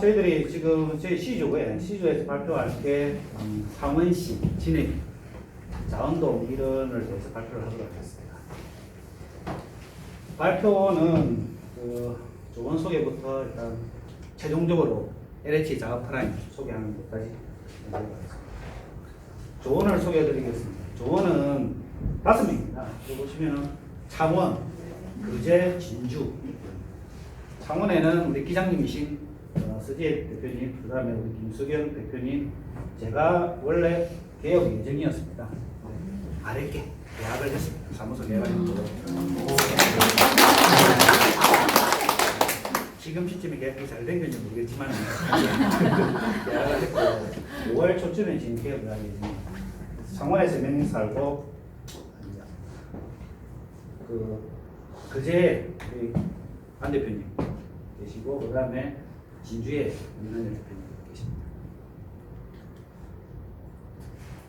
저희들이 지금 저희 시조에 시조에서 발표할 게 음, 상원시 진해 자원동 이론을 대해서 발표를 하도록 하겠습니다. 발표는 그 조원 소개부터 일단 최종적으로 LH 작업 플라인 소개하는 것까지 하겠습니다. 조원을 소개해드리겠습니다. 조원은 다섯 명입니다. 여기 보시면은 창원, 거제, 진주. 창원에는 우리 기장님이신 어, 서지혜 대표님, 그 다음에 우리 김수경 대표님, 제가 원래 개혁 예정이었습니다. 아랫게 계약을 했습니다. 사무소 계약을 했고. 지금 시점에 계약이 잘 된 건지 모르겠지만 계약을 했고 5월 초쯤에 지금 개업을 하게 됩니다. 창원에서 몇명 살고 그 그제 우리 안 대표님 계시고 그 다음에 진주에 윤한열 대표님 계십니다.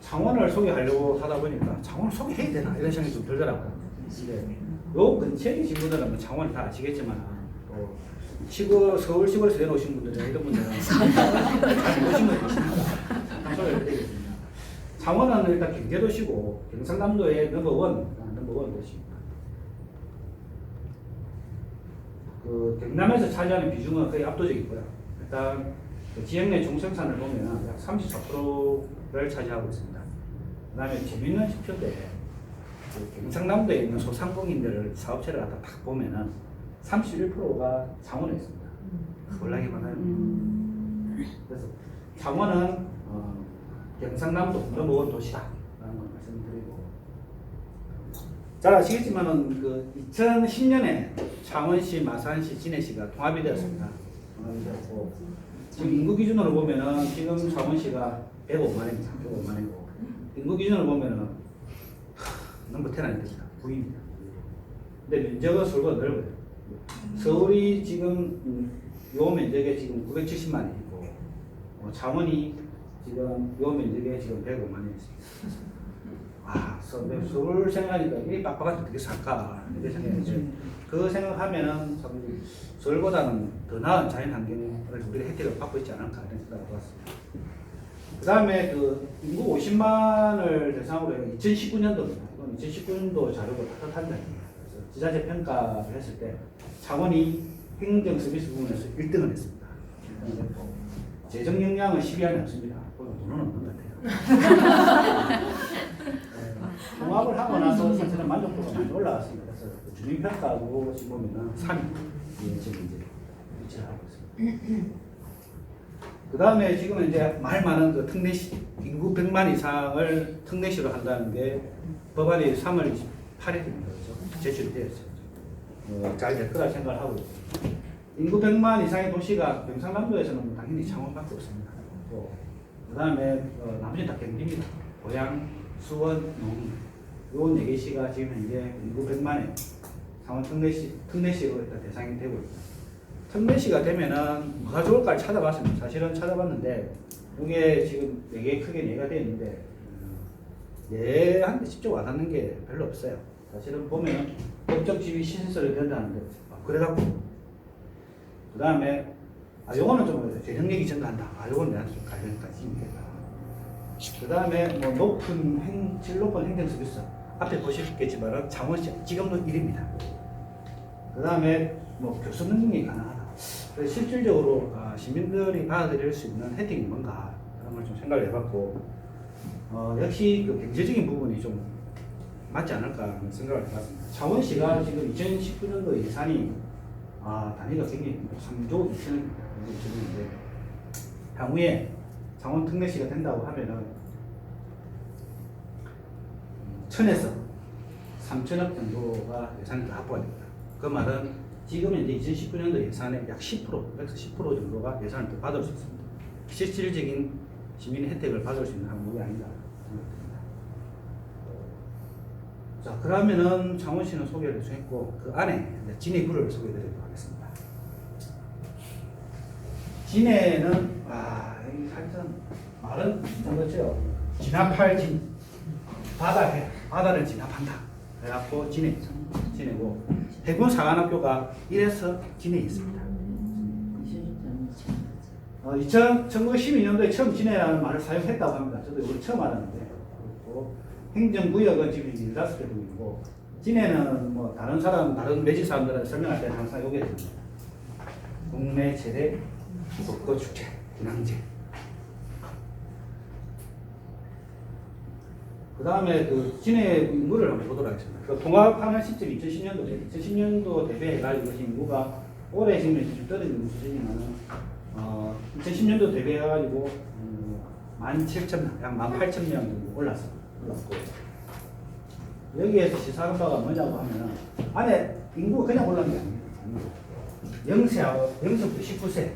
창원을 소개하려고 하다 보니까 창원을 소개해야 되나 이런 생각이 좀 들더라고요. 네. 요 근처에 계신 분들은 뭐 창원 다 아시겠지만 또 시골 서울 시골에서 내려오신 분들은 이런 분들은 잘 모르신 분이 계십니다. 소개를 드리겠습니다. 창원은 일단 경제도시고 경상남도의 넘버원 넘버원 도시입니다. 그 경남에서 차지하는 비중은 거의 압도적이고요. 일단 그 지역 내 총생산을 보면 약 34%를 차지하고 있습니다. 그 다음에 재밌는 지표인데 그 경상남도에 있는 소상공인들 사업체를 갖다 딱 보면은 31%가 창원에 있습니다. 놀라게 많아요. 그래서 창원은 어, 경상남도 넘버원 도시다라는 걸 말씀드리고 잘 아시겠지만은 그 2010년에 창원시, 마산시, 진해시가 통합이 되었습니다. 통합이 되었고 지금 인구 기준으로 보면은 지금 창원시가 105만입니다. 105만이고 인구 기준으로 보면은 하, 넘버 10 아닙니다. 9입니다. 근데 면적은 서울보다 넓어요. 서울이 지금 음, 요 면적에 지금 970만이 있고 어, 창원이 지금 요 면적에 지금 105만이 있습니다. 아, 서- 내 서울 생각하니까 이 빡빡한데 어떻게 살까 이렇게 생각했죠. 그 생각하면은 참 서울보다는 더 나은 자연 환경을 우리가 혜택을 받고 있지 않을까 이런 생각을 해봤습니다. 그 다음에 그 인구 50만을 대상으로 해서 2019년도입니다. 이건 2019년도 자료가 따뜻한 자입니다. 그래서 지자체 평가를 했을 때 창원이 행정 서비스 부분에서 1등을 했습니다. 1등을 했고 재정 역량은 10위 안에 없습니다. 돈은 없는 것 같아요. 네, 통합을 하고 나서 사실은 만족도가 많이 올라왔습니다. 그래서 그 주민평가하고 지금 보면은 3위 예, 지금 이제 위치를 하고 있습니다. 그 다음에 지금 이제 말 많은 그 특례시 인구 100만 이상을 특례시로 한다는 게 법안이 3월 28일입니다. 그죠? 제출이 되었어요. 어, 잘될 거라 생각을 하고 있습니다. 인구 100만 이상의 도시가 경상남도에서는 뭐 당연히 창원밖에 없습니다. 그 다음에 어, 나머지 다 경기입니다. 고양, 수원, 농. 요 4개시가 지금 현재 인구 100만에 창원 특례시, 특례시로 일단 대상이 되고 있습니다. 특례시가 되면은 뭐가 좋을까 찾아봤습니다. 사실은 찾아봤는데 이게 지금 네개 크게 네가 되어 있는데 음, 얘한테 직접 와닿는 게 별로 없어요. 사실은 보면 목적지위 신설이 된다는데 아, 그래갖고 그 다음에 아 요거는 좀 재정력이 전도한다. 아 내한테 좀 관련까지 그 다음에 뭐 높은 행, 질 높은 행정 서비스 앞에 보시겠지만 창원시 지금도 1위입니다. 그 다음에 뭐 교섭 능력이 가능하다. 그래서 실질적으로 아, 시민들이 받아들일 수 있는 혜택이 뭔가 그런 걸 좀 생각을 해봤고 어, 역시 그 경제적인 부분이 좀 맞지 않을까 하는 생각을 해봤습니다. 창원시가 지금 2019년도 예산이 아, 단위가 굉장히 3조 2천 정도 되는데 향후에 창원 특례시가 된다고 하면은 천에서 3천억 정도가 예산이 더 확보가 됩니다. 그 말은 지금 이제 2019년도 예산의 약 10%, 그래서 10% 정도가 예산을 더 받을 수 있습니다. 실질적인 시민 혜택을 받을 수 있는 항목이 아닌가 생각됩니다. 자, 그러면은 창원시는 소개를 좀 했고 그 안에 진해구를 소개해드리도록 하겠습니다. 진해는 아, 이 사실은 말은 비슷한 거죠. 진압할 진 바다에 바다를 진압한다. 그래갖고 진해 진해고 해군 사관학교가 이래서 진해에 있습니다. 어, 2000, 1912년도에 처음 진해라는 말을 사용했다고 합니다. 저도 이걸 처음 알았는데. 그리고 행정구역은 지금 이제 15개 동이고, 진해는 뭐 다른 사람, 다른 매지 사람들한테 설명할 때 항상 요게 됩니다. 국내 최대 벚꽃축제, 군항제. 그 다음에 그 진해 인구를 한번 보도록 하겠습니다. 그 통합하는 시점이 2010년도에 2010년도 대비해 가지고 지금 인구가 올해 지금 좀 떨어지는 수준이면은 어 2010년도 대비해 가지고 음, 17,000명, 약 18,000명 정도 올랐어, 올랐고. 여기에서 시사한 바가 뭐냐고 하면은 안에 인구가 그냥 올라간 게 아닙니다. 영세하고 0세부터 19세.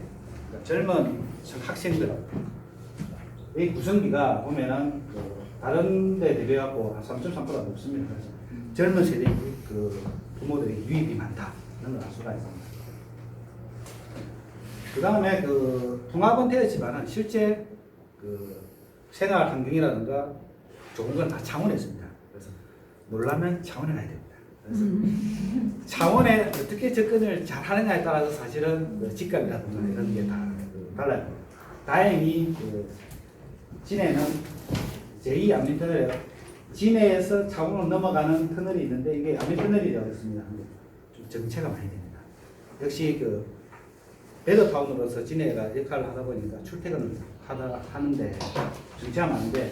그러니까 젊은 학생들. 이 구성비가 보면은 그 다른 데 대비하고 한 3.3%가 높습니다. 그래서 젊은 세대 그 부모들의 유입이 많다. 이런 걸알 수가 있습니다. 그 다음에 그 통합은 되었지만은 실제 그 생활 환경이라든가 좋은 건 다 창원에 있습니다. 그래서 놀라면 창원에 가야 됩니다. 그래서 창원에 어떻게 접근을 잘 하느냐에 따라서 사실은 그 집값이라든가 이런 게다 그 달라요. 다행히 그 진해는 제2 안민터널 진해에서 창원으로 넘어가는 터널이 있는데 이게 안민터널이라고 했습니다. 좀 정체가 많이 됩니다. 역시 그 베더타운으로서 진해가 역할을 하다 보니까 출퇴근을 하다 하는데 정체가 많은데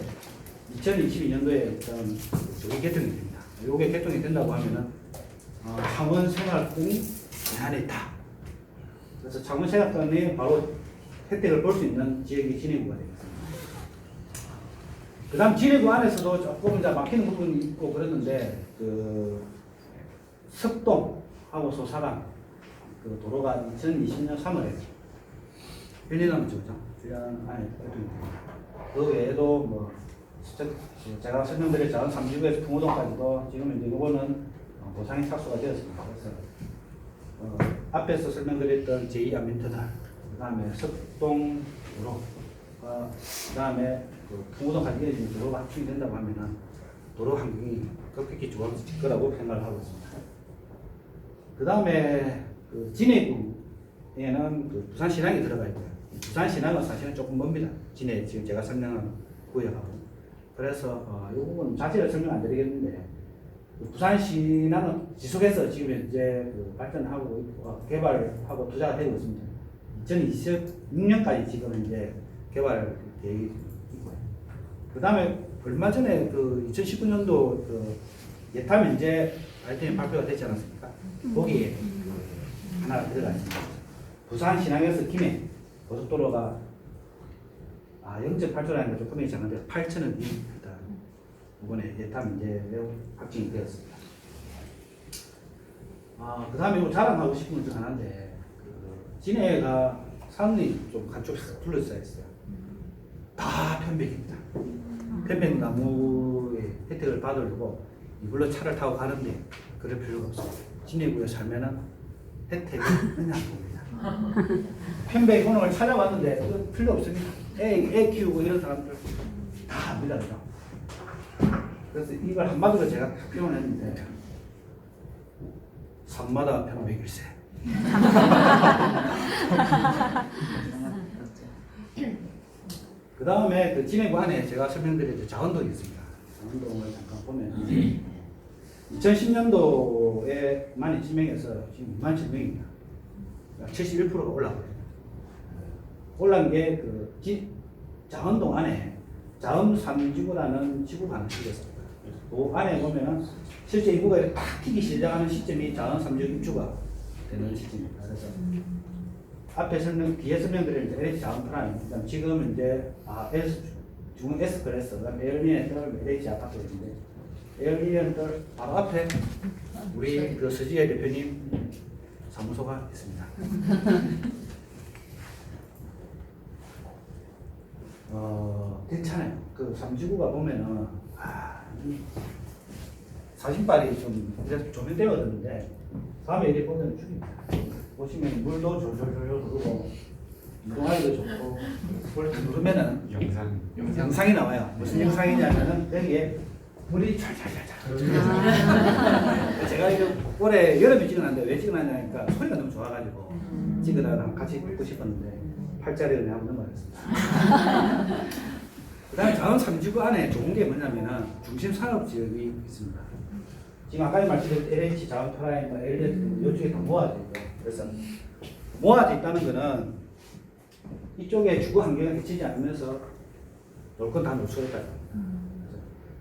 2022년도에 좀 저게 개통이 됩니다. 요게 개통이 된다고 하면은 어, 창원 생활권이 안에 있다. 그래서 창원 생활권이 바로 혜택을 볼 수 있는 지역이 진해구가 되겠습니다. 그 다음 진해구 안에서도 조금 이제 막히는 부분이 있고 그랬는데, 그, 석동하고 소사강, 그 도로가 2020년 3월에 1년 남았죠, 그죠? 1년 안에. 그 외에도 뭐, 저- 제가 설명드린 자원 3지구에서 풍호동까지도 지금 이제 요거는 어, 보상이 착수가 되었습니다. 그래서, 어, 앞에서 설명드렸던 제2 안민터널, 그 다음에 석동으로, 어, 그 다음에 그 풍호동까지 이어지는 도로가 합충이 된다고 하면은 도로 환경이 급격히 좋아질 거라고 생각을 하고 있습니다. 그 다음에 그 진해구에는 그 부산 신항이 들어가 있고요. 부산 신항은 사실은 조금 먼니다. 진해 지금 제가 설명한 구역하고. 그래서 어, 이 부분 자세히 설명 안 드리겠는데 그 부산 신항은 지속해서 지금 현재 그 발전하고 있고 어, 개발하고 투자가 되고 있습니다. 2026년까지 지금 이제 개발 계획이. 그 다음에 얼마 전에 그 2019년도 그 예타 면제 아이템이 발표가 됐지 않았습니까? 거기에 그 하나가 들어가 있습니다. 부산 신항에서 김해 고속도로가 아 0.8조라는 좀 금액이 작은데 8천원 일단 이번에 예타 면제 확정이 되었습니다. 아, 그 다음에 자랑하고 싶은 건 하나인데, 그, 진해가 산이 좀 간쪽에 둘러싸여 있어요. 다 편백입니다. 편백 나무의 혜택을 받으려고 이걸로 차를 타고 가는데, 그럴 필요가 없어요. 진해구에 살면은 혜택이 그냥 봅니다. 편백 오늘 찾아봤는데, 이거 필요 없습니다. 애, 애 키우고 이런 사람들 다 압니다. 그죠? 그래서 이걸 한마디로 제가 표현했는데, 산마다 편백일세. 그 다음에 그 진해구 안에 제가 설명드린 자원동이 있습니다. 자원동을 잠깐 보면 2010년도에 12,000명에서 지금 27,000명입니다. 71%가 올라왔거든요. 올라온 게그 자원동 안에 자원 3지구라는 지구가 하나 생겼습니다. 그 안에 보면은 실제 인구가 이렇게 탁 튀기 시작하는 시점이 자원 3지구 입주가 되는 시점입니다. 그래서 앞에 설명, 뒤에 설명드린 이제 LH 자원 프라임, 그다음 지금 이제 아 S 중 S 클래스, 그다음 에어리엔들 LH 아파트 있는데 에어리엔들 바로 앞에 우리 그 서지혜 대표님 사무소가 있습니다. 어 괜찮아요. 그 삼지구가 보면은 아이 사진발이 좀 조명되거든요. 밤에 이렇게 보면 죽입니다. 보시면 물도 졸졸졸 흐르고 이동하기도 좋고 그걸 누르면은 영상. 영상이 나와요. 무슨 영상이냐면은 여기에 물이 찰찰찰찰 흐르면서 제가 이거 올해 여름에 찍어놨는데 왜 찍어놨냐니까 소리가 너무 좋아가지고 찍으다가 같이 듣고 싶었는데 8자리를 내가 넘어갔습니다. 그 다음에 자원 3지구 안에 좋은 게 뭐냐면은 중심 산업 지역이 있습니다. 지금 아까 말씀드린 LH 자원 프라임, 뭐 LH 이쪽에 다 모아져 있고 그래서 모아져 있다는 거는 이쪽에 주거 환경을 해치지 않으면서 놀건다놀 수가 있다.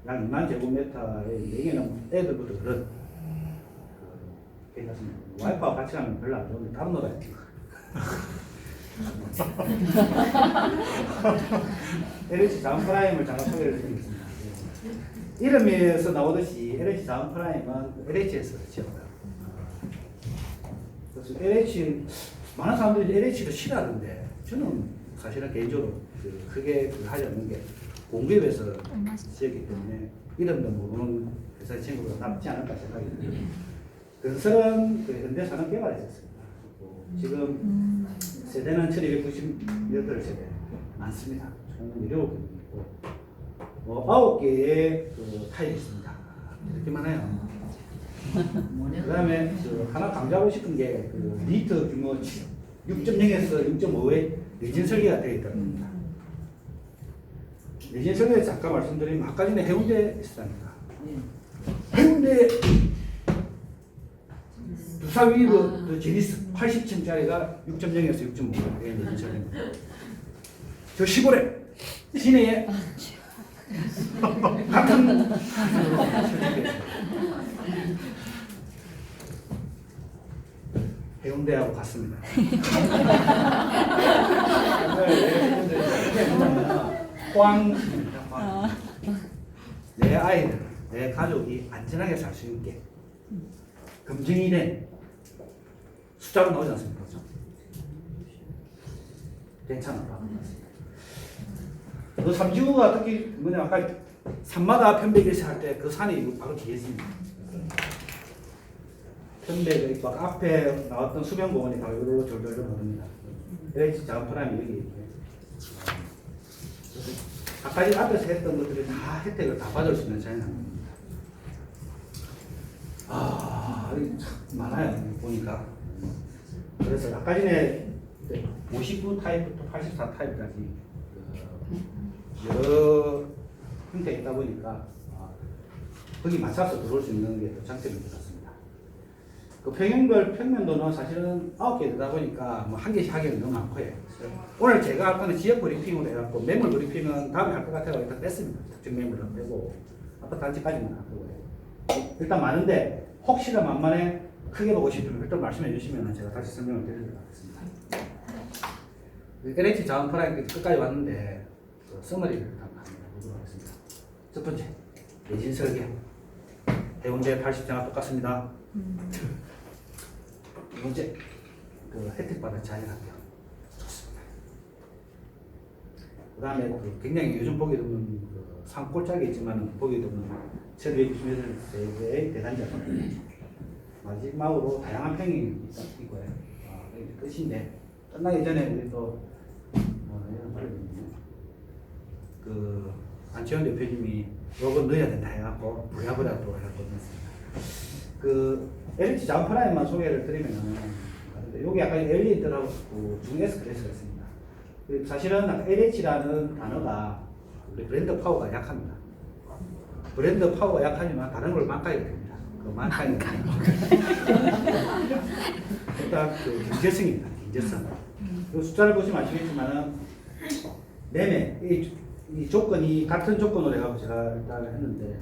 약 2만 제곱미터의 4개는 애들부터 그런 그, 괜찮습니다. 와이프와 같이 가면 별로 안 좋은데 놀아야 돼. LH 자원 프라임을 잠깐 소개를 드리겠습니다. 예. 이름에서 나오듯이 LH 자원 프라임은 LH에서 지었다. 그래서 LH 많은 사람들이 LH를 싫어하는데 저는 사실은 개인적으로 그 크게 그 하지 않는 게 공급에서 지었기 때문에 이름도 모르는 회사 친구가 남지 않을까 생각이 듭니다. 건설은 그 현대 산업 개발했었습니다. 지금 세대는 1298세대 많습니다. 총 7개 있고 뭐 9개의 그 타입이 있습니다. 이렇게 많아요. 그 다음에 그 하나 강조하고 싶은 게 그 리터 규모 6.0에서 6.5의 내진 설계가 되어 있다는 겁니다. 내진 설계 잠깐 말씀드리면 아까 전에 해운대 있었다니까. 해운대 두사 위로 그 제니스 80층짜리가 6.0에서 6.5가 내진 설계입니다. 저 시골에 시내에 해운대하고 같습니다. 포항입니다. 포항. 내 아이들, 내 가족이 안전하게 살 수 있게 검증이 된 숫자로 나오지 않습니까? 그죠? 괜찮았다. 그 삼지구가 특히 뭐냐 아까 산마다 편백일시 할 때 그 산이 바로 뒤에 있습니다. 편백이 있고 앞에 나왔던 수변공원이 바로 이리로 절절절 흐릅니다. LH 자원프라임이 여기 있고요. 아까 이 앞에서 했던 것들이 다 혜택을 다 받을 수 있는 자연환경입니다. 아, 이참 많아요. 보니까. 그래서 아까 전에 59 타입부터 84 타입까지 그 여러 형태가 있다 보니까 아, 거기 맞춰서 들어올 수 있는 게 또 장점인 것 같습니다. 그 평형별 평면도는 사실은 아홉 개 되다 보니까 뭐 한 개씩 하기는 너무 많고요. 그래서 오늘 제가 할 거는 지역 브리핑으로 해갖고 매물 브리핑은 다음에 할 것 같아서 일단 뺐습니다. 특정 매물은 빼고 아까 단지까지만 하고요. 일단 많은데 혹시나 만만에 크게 보고 싶으면 일단 말씀해 주시면 제가 다시 설명을 드리도록 하겠습니다. LH 자원 프라임 끝까지 왔는데 그 서머리를 한번 해보도록 하겠습니다. 첫 번째 내진 설계 해운대 80장과 똑같습니다. 두 번째 그 혜택 받은 자연환경 좋습니다. 그 다음에 그 굉장히 요즘 보기 드문 그 산골짜기 있지만 보기 드문 1260m 대단지 아파트 마지막으로 다양한 평이 있- 있고요. 아, 끝인데 끝나기 전에 우리 또 어, 이런 말을. 그 안치원 대표님이 요거 넣어야 된다 해갖고 부랴부랴 또 해갖고 넣었습니다. 그 LH 자원프라임만 소개를 드리면은 여기 약간 엘리들하고 그 중에서 그래서 있습니다. 그 사실은 LH라는 단어가 우리 브랜드 파워가 약합니다. 브랜드 파워가 약하지만 다른 걸 막아야 됩니다. 그 막아야 됩니다. 일단 그 경제성입니다. 경제성. 그 숫자를 보시면 아시겠지만은 매매 이, 이 조건이 같은 조건으로 해가지고 제가 일단 했는데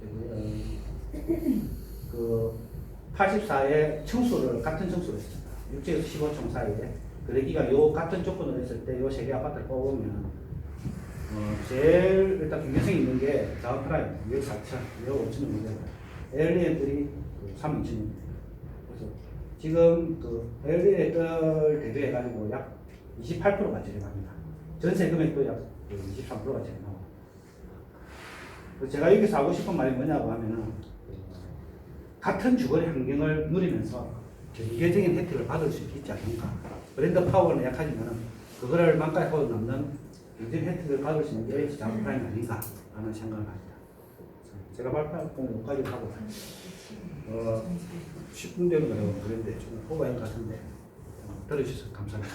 그, 그 84의 청수를 같은 청수로 했습니다. 6에서 15층 사이에 그러기가 요 같은 조건으로 했을 때 요 세 개 아파트를 뽑으면 어, 제일 일단 경제성 있는 게 자원 프라임 6억 4천, 6억 5천 정도 되고요. 에어리엔들이 3억 2천 정도 그래서 지금 그 에어리엔들 대비해가지고 약 28%가 저렴합니다. 전세 금액도 약 23%가 저렴하고 그래서 제가 여기서 하고 싶은 말이 뭐냐고 하면은 같은 주거의 환경을 누리면서 경제적인 혜택을 받을 수 있지 않는가. 브랜드 파워는 약하지만 그거를 망가하고 남는 경제 혜택을 받을 수 있는 게 LH 자본프라임 아닌가 라는 생각을 합니다. 제가 발표할 건 여기까지 하고 어, 10분 되는 거요 그런데 좀것 같은데 어, 들어주셔서 감사합니다.